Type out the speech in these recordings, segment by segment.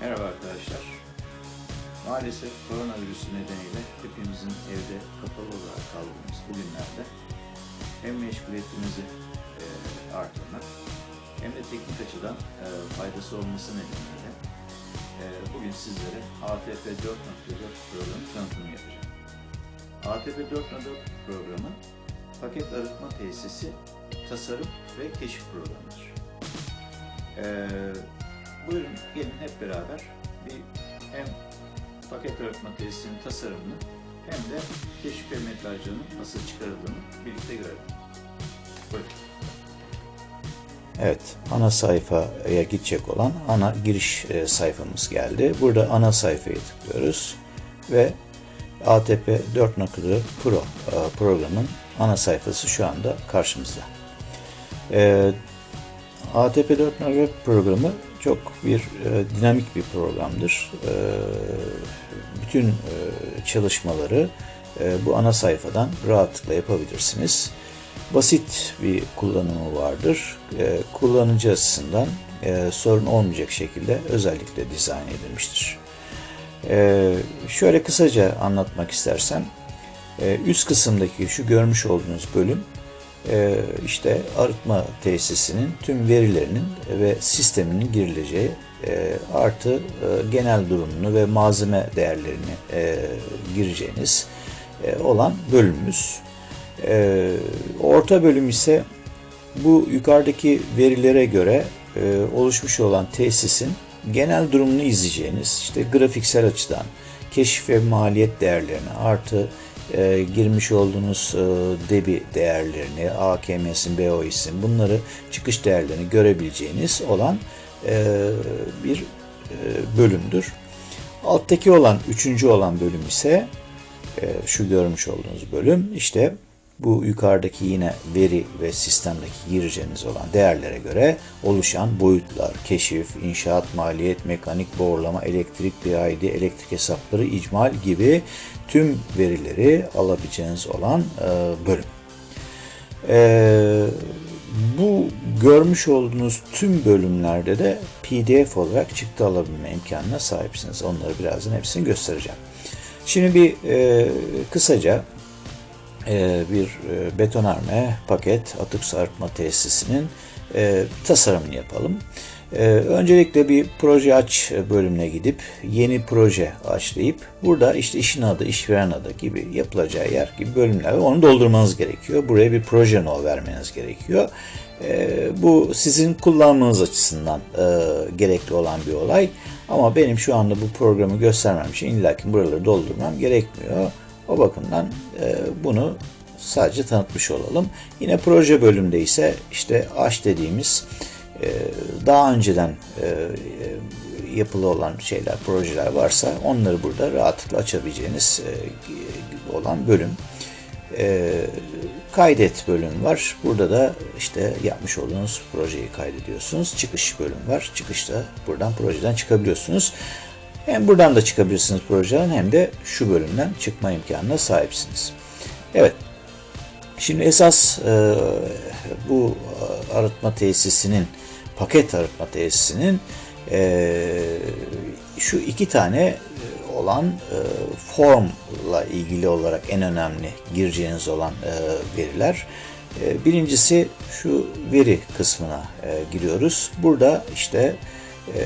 Merhaba arkadaşlar. Maalesef koronavirüsü nedeniyle hepimizin evde kapalı olarak kaldığımız bu günlerde hem meşguliyetimizi e, artırmak hem de teknik açıdan e, faydası olması nedeniyle e, bugün sizlere ATP 4.4 programı tanıtımını yapacağım. ATP 4.4 programı paket arıtma tesisi tasarım ve keşif programıdır. Ee, buyurun gelin hep beraber bir hem paket arıtma tesisinin tasarımını hem de keşif ve metrajlarının nasıl çıkarıldığını birlikte görelim. Buyurun. Evet, ana sayfaya gidecek olan ana giriş e, sayfamız geldi. Burada ana sayfaya tıklıyoruz ve ATP 4.4 Pro e, programın ana sayfası şu anda karşımızda. E, ATP 4.4 programı çok bir e, dinamik bir programdır. E, bütün e, çalışmaları e, bu ana sayfadan rahatlıkla yapabilirsiniz. Basit bir kullanımı vardır. E, kullanıcı açısından e, sorun olmayacak şekilde özellikle dizayn edilmiştir. E, şöyle kısaca anlatmak istersem, e, üst kısımdaki şu görmüş olduğunuz bölüm işte arıtma tesisinin tüm verilerinin ve sisteminin girileceği e, artı e, genel durumunu ve malzeme değerlerini e, gireceğiniz olan bölümümüz. Orta bölüm ise bu yukarıdaki verilere göre oluşmuş olan tesisin genel durumunu izleyeceğiniz işte grafiksel açıdan keşif ve maliyet değerlerini artı e, girmiş olduğunuz e, debi değerlerini, AKM'sin, BOİS'in bunları çıkış değerlerini görebileceğiniz olan e, bir e, bölümdür. Alttaki olan, üçüncü olan bölüm ise e, şu görmüş olduğunuz bölüm işte bu yukarıdaki yine veri ve sistemdeki gireceğiniz olan değerlere göre oluşan boyutlar, keşif, inşaat, maliyet, mekanik, boğurlama, elektrik, PID, elektrik hesapları, icmal gibi tüm verileri alabileceğiniz olan e, bölüm. E, bu görmüş olduğunuz tüm bölümlerde de PDF olarak çıktı alabilme imkanına sahipsiniz. Onları birazdan hepsini göstereceğim. Şimdi bir e, kısaca bir e, betonarme paket atık su arıtma tesisinin e, tasarımını yapalım. E, öncelikle bir proje aç bölümüne gidip yeni proje aç deyip burada işte işin adı, işveren adı gibi yapılacağı yer gibi bölümler. Onu doldurmanız gerekiyor. Buraya bir proje no vermeniz gerekiyor. E, bu sizin kullanmanız açısından e, gerekli olan bir olay. Ama benim şu anda bu programı göstermem için illaki buraları doldurmam gerekmiyor. O bakımdan e, bunu sadece tanıtmış olalım. Yine proje bölümünde ise işte aş dediğimiz e, daha önceden e, yapılı olan şeyler, projeler varsa onları burada rahatlıkla açabileceğiniz e, olan bölüm. E, kaydet bölüm var. Burada da işte yapmış olduğunuz projeyi kaydediyorsunuz. Çıkış bölüm var. Çıkışta buradan projeden çıkabiliyorsunuz. Hem buradan da çıkabilirsiniz projeden hem de şu bölümden çıkma imkanına sahipsiniz. Evet. Şimdi esas e, bu arıtma tesisinin paket arıtma tesisinin e, şu iki tane olan e, formla ilgili olarak en önemli gireceğiniz olan e, veriler. E, birincisi şu veri kısmına e, giriyoruz. Burada işte e,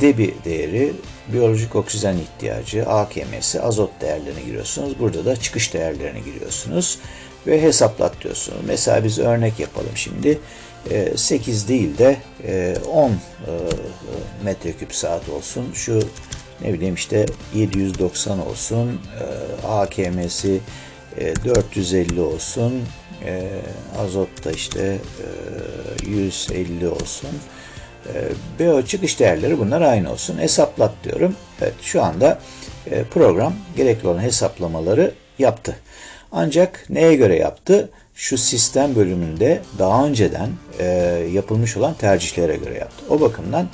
debi değeri, biyolojik oksijen ihtiyacı, AKM'si, azot değerlerini giriyorsunuz. Burada da çıkış değerlerini giriyorsunuz ve hesaplat diyorsunuz. Mesela biz örnek yapalım şimdi. 8 değil de 10 metreküp saat olsun. Şu ne bileyim işte 790 olsun. AKM'si 450 olsun. Azot da işte 150 olsun. BO çıkış değerleri bunlar aynı olsun. Hesaplat diyorum. Evet şu anda program gerekli olan hesaplamaları yaptı. Ancak neye göre yaptı? Şu sistem bölümünde daha önceden e, yapılmış olan tercihlere göre yaptı. O bakımdan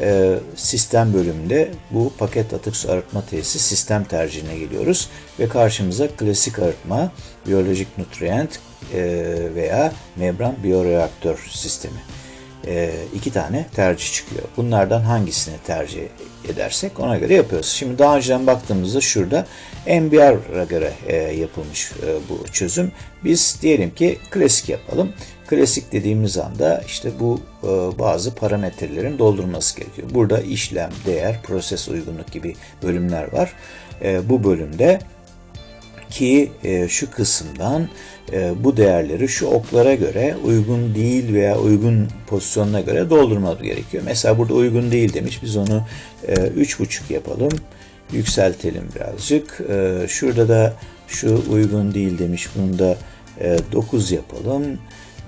e, sistem bölümünde bu paket atık su arıtma tesisi sistem tercihine geliyoruz. Ve karşımıza klasik arıtma, biyolojik nutrient e, veya membran biyoreaktör sistemi e, iki tane tercih çıkıyor. Bunlardan hangisini tercih edersek ona göre yapıyoruz. Şimdi daha önceden baktığımızda şurada MBR'a göre e, yapılmış e, bu çözüm. Biz diyelim ki klasik yapalım. Klasik dediğimiz anda işte bu e, bazı parametrelerin doldurması gerekiyor. Burada işlem, değer, proses uygunluk gibi bölümler var. E, bu bölümde ki e, şu kısımdan e, bu değerleri şu oklara göre uygun değil veya uygun pozisyonuna göre doldurmak gerekiyor. Mesela burada uygun değil demiş. Biz onu e, 3.5 yapalım. Yükseltelim birazcık. E, şurada da şu uygun değil demiş. Bunu da e, 9 yapalım.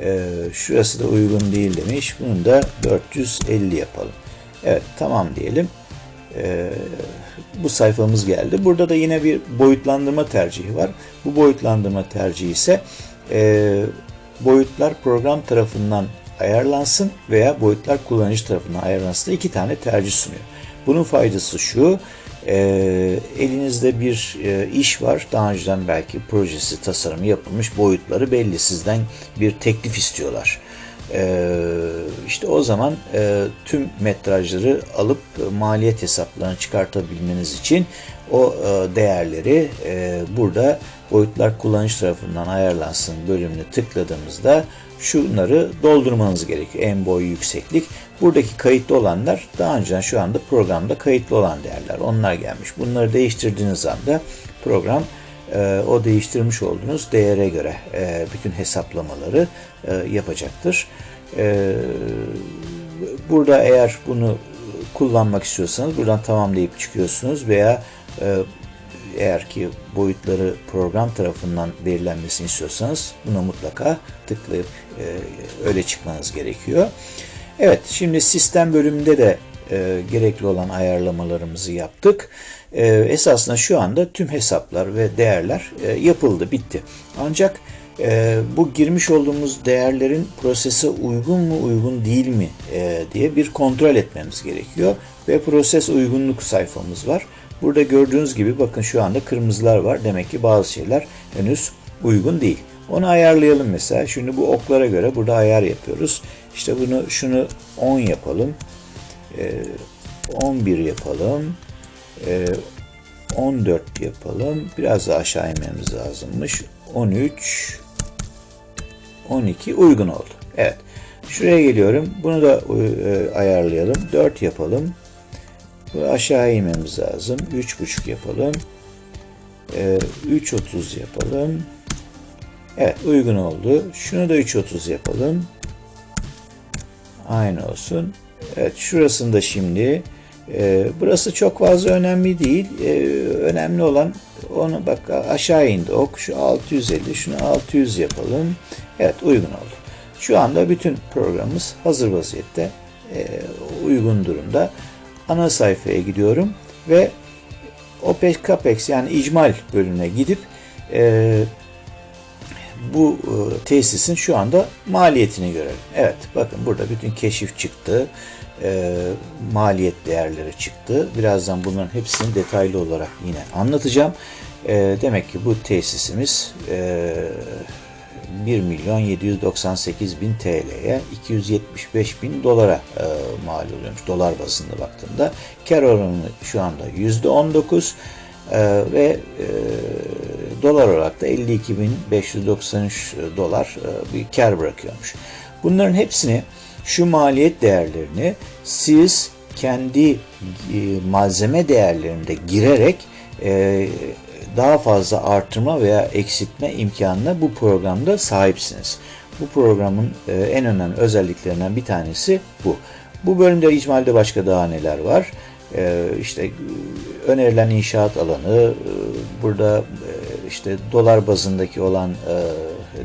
E, şurası da uygun değil demiş. Bunu da 450 yapalım. Evet tamam diyelim. Ee, bu sayfamız geldi. Burada da yine bir boyutlandırma tercihi var. Bu boyutlandırma tercihi ise e, boyutlar program tarafından ayarlansın veya boyutlar kullanıcı tarafından ayarlansın. iki tane tercih sunuyor. Bunun faydası şu. e, elinizde bir e, iş var. Daha önceden belki projesi, tasarımı yapılmış. Boyutları belli. Sizden bir teklif istiyorlar. Ee, işte o zaman e, tüm metrajları alıp e, maliyet hesaplarını çıkartabilmeniz için o e, değerleri e, burada boyutlar kullanıcı tarafından ayarlansın bölümünü tıkladığımızda şunları doldurmanız gerekiyor. En boy yükseklik. Buradaki kayıtlı olanlar daha önceden şu anda programda kayıtlı olan değerler. Onlar gelmiş. Bunları değiştirdiğiniz anda program e, o değiştirmiş olduğunuz değere göre e, bütün hesaplamaları e, yapacaktır. E, burada eğer bunu kullanmak istiyorsanız buradan tamamlayıp çıkıyorsunuz veya e, eğer ki boyutları program tarafından belirlenmesini istiyorsanız buna mutlaka tıklayıp öyle çıkmanız gerekiyor. Evet şimdi sistem bölümünde de e, gerekli olan ayarlamalarımızı yaptık. E, esasında şu anda tüm hesaplar ve değerler e, yapıldı, bitti. Ancak e, bu girmiş olduğumuz değerlerin prosese uygun mu, uygun değil mi diye bir kontrol etmemiz gerekiyor. Ve proses uygunluk sayfamız var. Burada gördüğünüz gibi bakın şu anda kırmızılar var. Demek ki bazı şeyler henüz uygun değil. Onu ayarlayalım mesela. Şimdi bu oklara göre burada ayar yapıyoruz. İşte bunu şunu 10 yapalım. Ee, 11 yapalım. Ee, 14 yapalım. Biraz daha aşağı inmemiz lazımmış. 13 12 uygun oldu. Evet. Şuraya geliyorum. Bunu da e, ayarlayalım. 4 yapalım. Bu aşağı inmemiz lazım. 3.5 yapalım. E, 3.30 yapalım. Evet uygun oldu. Şunu da 3.30 yapalım. Aynı olsun. Evet şurasında da şimdi e, burası çok fazla önemli değil. E, önemli olan onu bak aşağı indi ok. Şu 650 şunu 600 yapalım. Evet uygun oldu. Şu anda bütün programımız hazır vaziyette. E, uygun durumda. Ana sayfaya gidiyorum ve OPEX CAPEX yani icmal bölümüne gidip e, bu e, tesisin şu anda maliyetini görelim. Evet bakın burada bütün keşif çıktı. E, maliyet değerleri çıktı. Birazdan bunların hepsini detaylı olarak yine anlatacağım. E, demek ki bu tesisimiz e, 1 milyon 798 bin TL'ye 275 bin dolara e, mal oluyormuş dolar bazında baktığımda. Kar oranı şu anda %19 e, ve e, dolar olarak da 52.593 dolar e, bir kar bırakıyormuş. Bunların hepsini şu maliyet değerlerini siz kendi e, malzeme değerlerinde girerek e, daha fazla artırma veya eksiltme imkanına bu programda sahipsiniz. Bu programın e, en önemli özelliklerinden bir tanesi bu. Bu bölümde icmalde başka daha neler var? İşte önerilen inşaat alanı, burada işte dolar bazındaki olan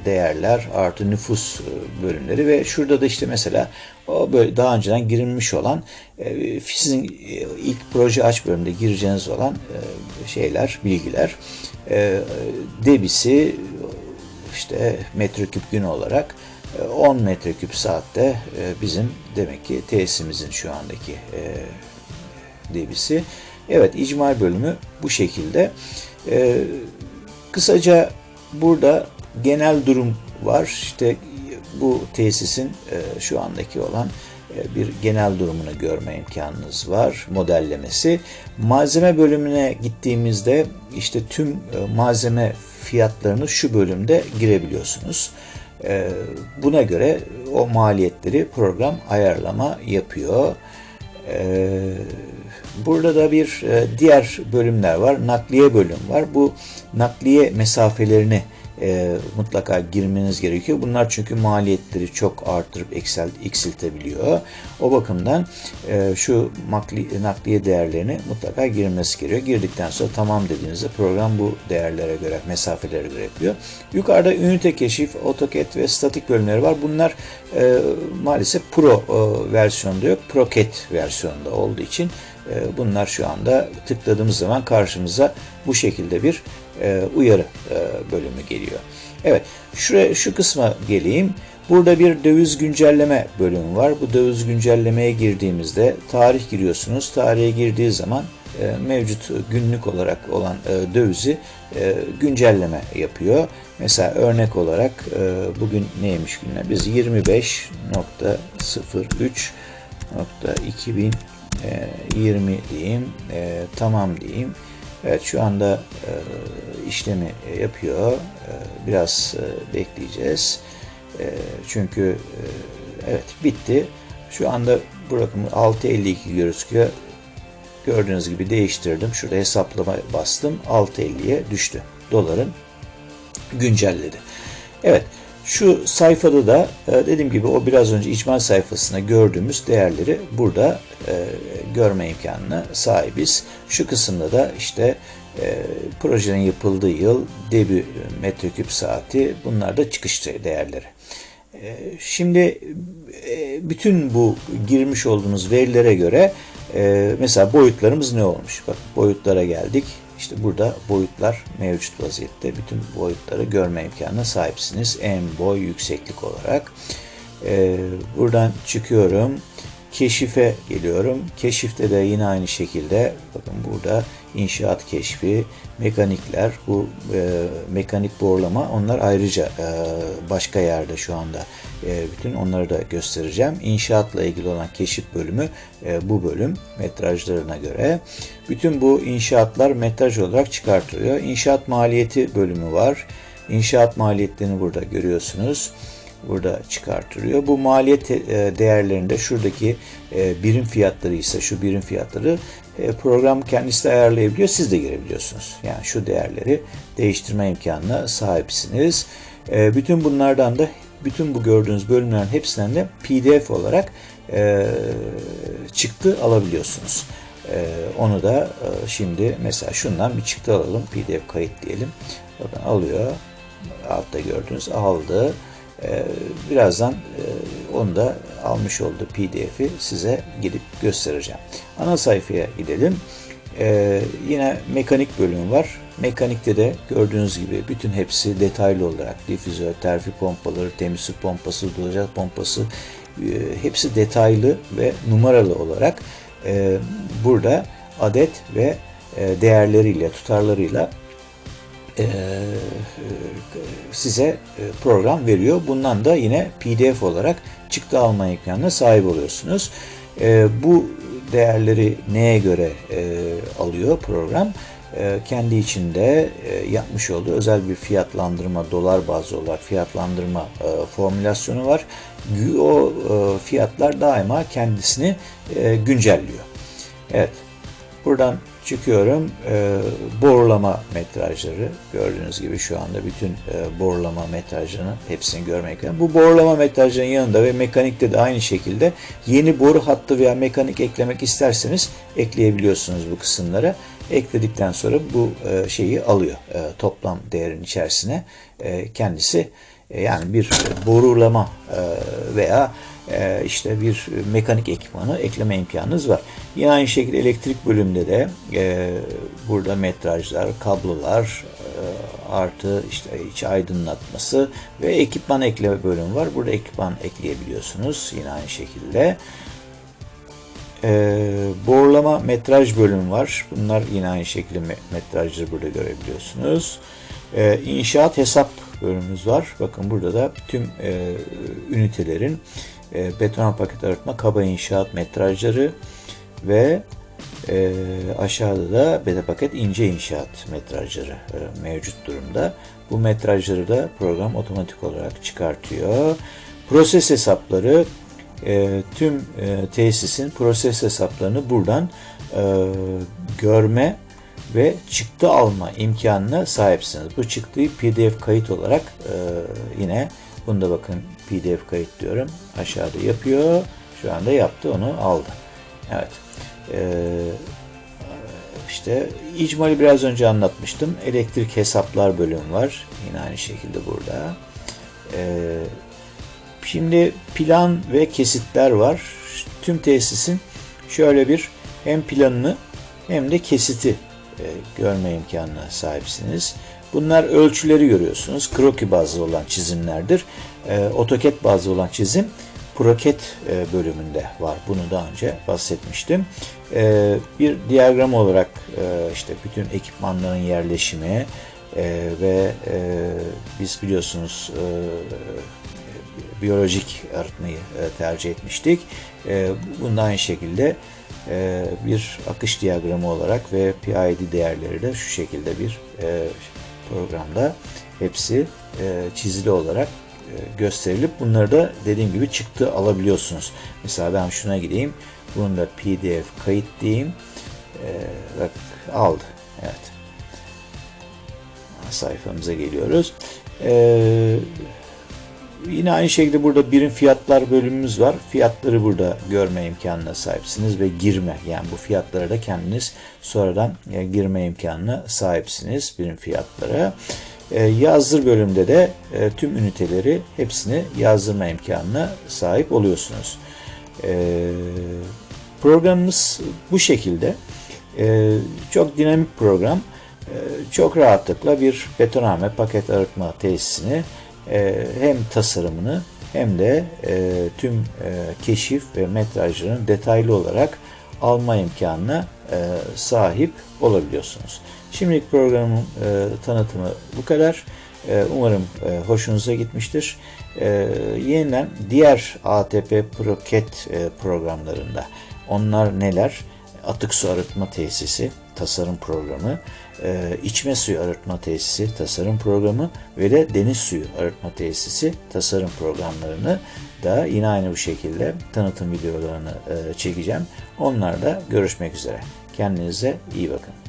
değerler artı nüfus bölümleri ve şurada da işte mesela o böyle daha önceden girilmiş olan sizin ilk proje aç bölümünde gireceğiniz olan şeyler, bilgiler debisi işte metreküp gün olarak 10 metreküp saatte bizim demek ki tesisimizin şu andaki debisi. Evet icmal bölümü bu şekilde. Kısaca burada genel durum var. İşte bu tesisin e, şu andaki olan e, bir genel durumunu görme imkanınız var. Modellemesi. Malzeme bölümüne gittiğimizde işte tüm e, malzeme fiyatlarını şu bölümde girebiliyorsunuz. Buna göre o maliyetleri program ayarlama yapıyor. Burada da bir diğer bölümler var. Nakliye bölüm var. Bu nakliye mesafelerini e, mutlaka girmeniz gerekiyor. Bunlar çünkü maliyetleri çok artırıp eksel, eksiltebiliyor. O bakımdan e, şu makli, nakliye değerlerini mutlaka girmesi gerekiyor. Girdikten sonra tamam dediğinizde program bu değerlere göre, mesafelere göre yapıyor. Yukarıda ünite keşif, AutoCAD ve statik bölümleri var. Bunlar e, maalesef Pro e, versiyonda yok. ProCAD versiyonda olduğu için bunlar şu anda tıkladığımız zaman karşımıza bu şekilde bir e, uyarı e, bölümü geliyor. Evet, şuraya şu kısma geleyim. Burada bir döviz güncelleme bölümü var. Bu döviz güncellemeye girdiğimizde tarih giriyorsunuz. Tarihe girdiği zaman e, mevcut günlük olarak olan dövizi güncelleme yapıyor. Mesela örnek olarak bugün neymiş günler? Biz 25.03.2020 diyeyim. E, tamam diyeyim. Evet şu anda e, işlemi yapıyor. E, biraz e, bekleyeceğiz. E, çünkü e, evet bitti. Şu anda bu rakamı 6.52 gözüküyor. Gördüğünüz gibi değiştirdim. Şurada hesaplama bastım. 6.50'ye düştü. Doların güncelledi. Evet. Şu sayfada da e, dediğim gibi o biraz önce icmal sayfasında gördüğümüz değerleri burada e, görme imkanına sahibiz. Şu kısımda da işte e, projenin yapıldığı yıl, debü metreküp saati bunlar da çıkış değerleri. E, şimdi e, bütün bu girmiş olduğumuz verilere göre e, mesela boyutlarımız ne olmuş? Bak boyutlara geldik. İşte burada boyutlar mevcut vaziyette. Bütün boyutları görme imkanına sahipsiniz. En boy, yükseklik olarak. Ee, buradan çıkıyorum. Keşife geliyorum. Keşifte de yine aynı şekilde bakın burada inşaat keşfi, mekanikler, bu e, mekanik borlama onlar ayrıca e, başka yerde şu anda e, bütün onları da göstereceğim. İnşaatla ilgili olan keşif bölümü e, bu bölüm metrajlarına göre. Bütün bu inşaatlar metraj olarak çıkartılıyor. İnşaat maliyeti bölümü var. İnşaat maliyetlerini burada görüyorsunuz burada çıkartılıyor. Bu maliyet e, değerlerinde şuradaki e, birim fiyatları ise şu birim fiyatları e, program kendisi de ayarlayabiliyor. Siz de girebiliyorsunuz. Yani şu değerleri değiştirme imkanına sahipsiniz. Bütün bunlardan da bütün bu gördüğünüz bölümlerin hepsinden de PDF olarak çıktı alabiliyorsunuz. Onu da şimdi mesela şundan bir çıktı alalım. PDF kayıt diyelim. Bakın alıyor. Altta gördüğünüz aldı. Ee, birazdan e, onu da almış olduğu pdf'i size gidip göstereceğim. Ana sayfaya gidelim. Ee, yine mekanik bölümü var. Mekanikte de gördüğünüz gibi bütün hepsi detaylı olarak difüzör, terfi pompaları, temiz su pompası, dolayacak pompası e, hepsi detaylı ve numaralı olarak e, burada adet ve değerleriyle, tutarlarıyla size program veriyor. Bundan da yine PDF olarak çıktı alma imkanına sahip oluyorsunuz. Bu değerleri neye göre alıyor program? kendi içinde yapmış olduğu özel bir fiyatlandırma, dolar bazlı olarak fiyatlandırma formülasyonu var. O fiyatlar daima kendisini güncelliyor. Evet, buradan çıkıyorum. E, borlama metrajları gördüğünüz gibi şu anda bütün e, borlama metrajını hepsini görmek lazım. Bu borlama metrajının yanında ve mekanikte de aynı şekilde yeni boru hattı veya mekanik eklemek isterseniz ekleyebiliyorsunuz bu kısımlara. Ekledikten sonra bu e, şeyi alıyor e, toplam değerin içerisine e, kendisi e, yani bir borulama e, veya işte bir mekanik ekipmanı ekleme imkanınız var. Yine aynı şekilde elektrik bölümünde de burada metrajlar, kablolar artı işte iç aydınlatması ve ekipman ekleme bölümü var. Burada ekipman ekleyebiliyorsunuz yine aynı şekilde. E, borlama metraj bölümü var. Bunlar yine aynı şekilde metrajları burada görebiliyorsunuz. E, inşaat hesap bölümümüz var. Bakın burada da tüm e, ünitelerin e, beton paket arıtma, kaba inşaat metrajları ve e, aşağıda da beta paket ince inşaat metrajları e, mevcut durumda. Bu metrajları da program otomatik olarak çıkartıyor. Proses hesapları e, tüm e, tesisin proses hesaplarını buradan e, görme ve çıktı alma imkanına sahipsiniz. Bu çıktıyı PDF kayıt olarak e, yine bunda bakın PDF kayıt diyorum. Aşağıda yapıyor. Şu anda yaptı onu aldı. Evet. E, işte icmali biraz önce anlatmıştım. Elektrik hesaplar bölümü var. Yine aynı şekilde burada. E, şimdi plan ve kesitler var. Tüm tesisin şöyle bir hem planını hem de kesiti e, görme imkanına sahipsiniz. Bunlar ölçüleri görüyorsunuz. Kroki bazlı olan çizimlerdir. E, AutoCAD bazlı olan çizim Proket e, bölümünde var. Bunu daha önce bahsetmiştim. E, bir diyagram olarak e, işte bütün ekipmanların yerleşimi e, ve e, biz biliyorsunuz e, biyolojik arıtmayı e, tercih etmiştik. E, Bunda aynı şekilde e, bir akış diyagramı olarak ve PID değerleri de şu şekilde bir e, programda hepsi e, çizili olarak gösterilip bunları da dediğim gibi çıktı alabiliyorsunuz. Mesela ben şuna gideyim. Bunu da PDF kayıt diyeyim. E, bak aldı. Evet. Sayfamıza geliyoruz. Eee Yine aynı şekilde burada birim fiyatlar bölümümüz var. Fiyatları burada görme imkanına sahipsiniz ve girme yani bu fiyatlara da kendiniz sonradan e, girme imkanına sahipsiniz birim fiyatlara. E, yazdır bölümde de e, tüm üniteleri hepsini yazdırma imkanına sahip oluyorsunuz. Programımız bu şekilde. Çok dinamik program. Çok rahatlıkla bir betonarme paket arıtma tesisini e, hem tasarımını hem de e, tüm e, keşif ve metrajlarını detaylı olarak alma imkanına e, sahip olabiliyorsunuz. Şimdilik programın e, tanıtımı bu kadar. E, umarım e, hoşunuza gitmiştir. E, yeniden diğer ATP Proket e, programlarında onlar neler? Atık su arıtma tesisi, tasarım programı, e, içme suyu arıtma tesisi tasarım programı ve de deniz suyu arıtma tesisi tasarım programlarını da yine aynı bu şekilde tanıtım videolarını e, çekeceğim. Onlarda görüşmek üzere. Kendinize iyi bakın.